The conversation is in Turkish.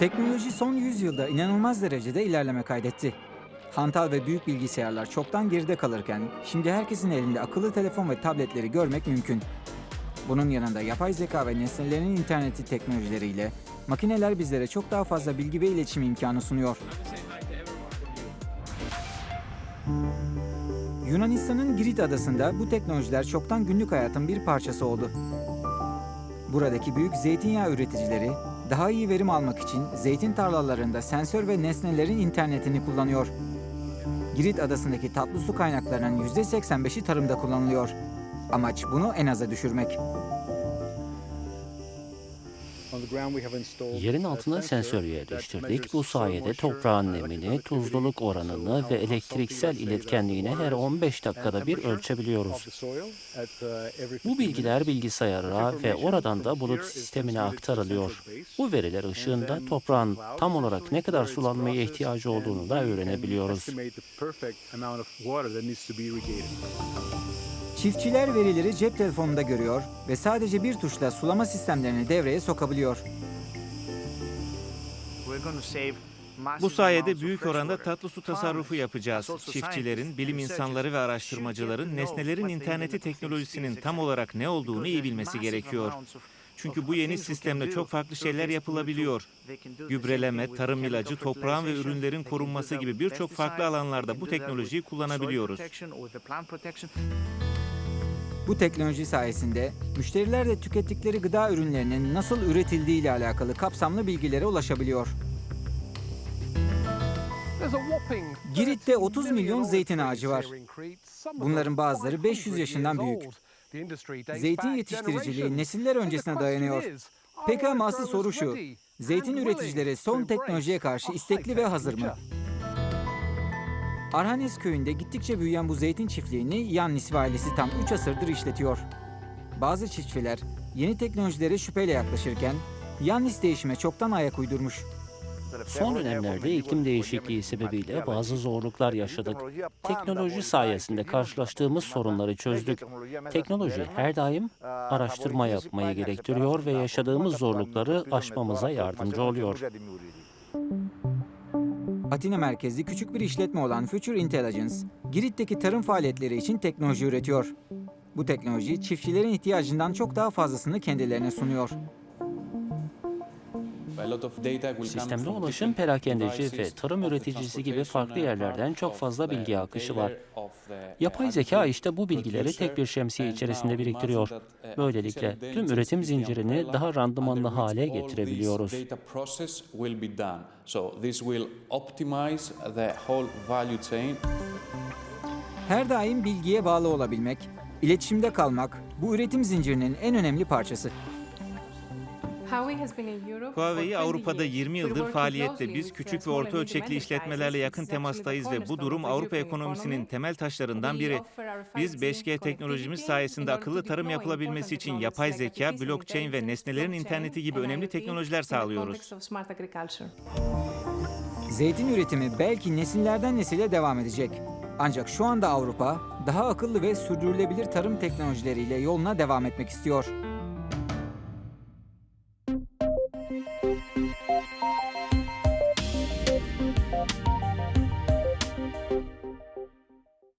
Teknoloji son 100 yılda inanılmaz derecede ilerleme kaydetti. Hantal ve büyük bilgisayarlar çoktan geride kalırken şimdi herkesin elinde akıllı telefon ve tabletleri görmek mümkün. Bunun yanında yapay zeka ve nesnelerin interneti teknolojileriyle makineler bizlere çok daha fazla bilgi ve iletişim imkanı sunuyor. Yunanistan'ın Girit adasında bu teknolojiler çoktan günlük hayatın bir parçası oldu. Buradaki büyük zeytinyağı üreticileri daha iyi verim almak için zeytin tarlalarında sensör ve nesnelerin internetini kullanıyor. Girit adasındaki tatlı su kaynaklarının %85'i tarımda kullanılıyor. Amaç bunu en aza düşürmek. Yerin altına sensör yerleştirdik. Bu sayede toprağın nemini, tuzluluk oranını ve elektriksel iletkenliğini her 15 dakikada bir ölçebiliyoruz. Bu bilgiler bilgisayara ve oradan da bulut sistemine aktarılıyor. Bu veriler ışığında toprağın tam olarak ne kadar sulanmaya ihtiyacı olduğunu da öğrenebiliyoruz. Çiftçiler verileri cep telefonunda görüyor ve sadece bir tuşla sulama sistemlerini devreye sokabiliyor. Bu sayede büyük oranda tatlı su tasarrufu yapacağız. Çiftçilerin, bilim insanları ve araştırmacıların nesnelerin interneti teknolojisinin tam olarak ne olduğunu iyi bilmesi gerekiyor. Çünkü bu yeni sistemde çok farklı şeyler yapılabiliyor. Gübreleme, tarım ilacı, toprağın ve ürünlerin korunması gibi birçok farklı alanlarda bu teknolojiyi kullanabiliyoruz. Bu teknoloji sayesinde müşteriler de tükettikleri gıda ürünlerinin nasıl üretildiği ile alakalı kapsamlı bilgilere ulaşabiliyor. Girit'te 30 milyon zeytin ağacı var. Bunların bazıları 500 yaşından büyük. Zeytin yetiştiriciliği nesiller öncesine dayanıyor. Peki ama asıl soru şu. Zeytin üreticileri son teknolojiye karşı istekli ve hazır mı? Arhanes köyünde gittikçe büyüyen bu zeytin çiftliğini Yannis ve ailesi tam 3 asırdır işletiyor. Bazı çiftçiler yeni teknolojilere şüpheyle yaklaşırken Yannis değişime çoktan ayak uydurmuş. Son dönemlerde iklim değişikliği sebebiyle bazı zorluklar yaşadık. Teknoloji sayesinde karşılaştığımız sorunları çözdük. Teknoloji her daim araştırma yapmayı gerektiriyor ve yaşadığımız zorlukları aşmamıza yardımcı oluyor. Atina merkezli küçük bir işletme olan Future Intelligence, Girit'teki tarım faaliyetleri için teknoloji üretiyor. Bu teknoloji çiftçilerin ihtiyacından çok daha fazlasını kendilerine sunuyor. Sistemde ulaşım perakendeci ve tarım üreticisi gibi farklı yerlerden çok fazla bilgi akışı var. Yapay zeka işte bu bilgileri tek bir şemsiye içerisinde biriktiriyor. Böylelikle tüm üretim zincirini daha randımanlı hale getirebiliyoruz. Her daim bilgiye bağlı olabilmek, iletişimde kalmak bu üretim zincirinin en önemli parçası. Huawei Avrupa'da 20 yıldır faaliyette. Biz küçük ve orta ölçekli işletmelerle yakın temastayız ve bu durum Avrupa ekonomisinin temel taşlarından biri. Biz 5G teknolojimiz sayesinde akıllı tarım yapılabilmesi için yapay zeka, blockchain ve nesnelerin interneti gibi önemli teknolojiler sağlıyoruz. Zeytin üretimi belki nesillerden nesile devam edecek. Ancak şu anda Avrupa daha akıllı ve sürdürülebilir tarım teknolojileriyle yoluna devam etmek istiyor.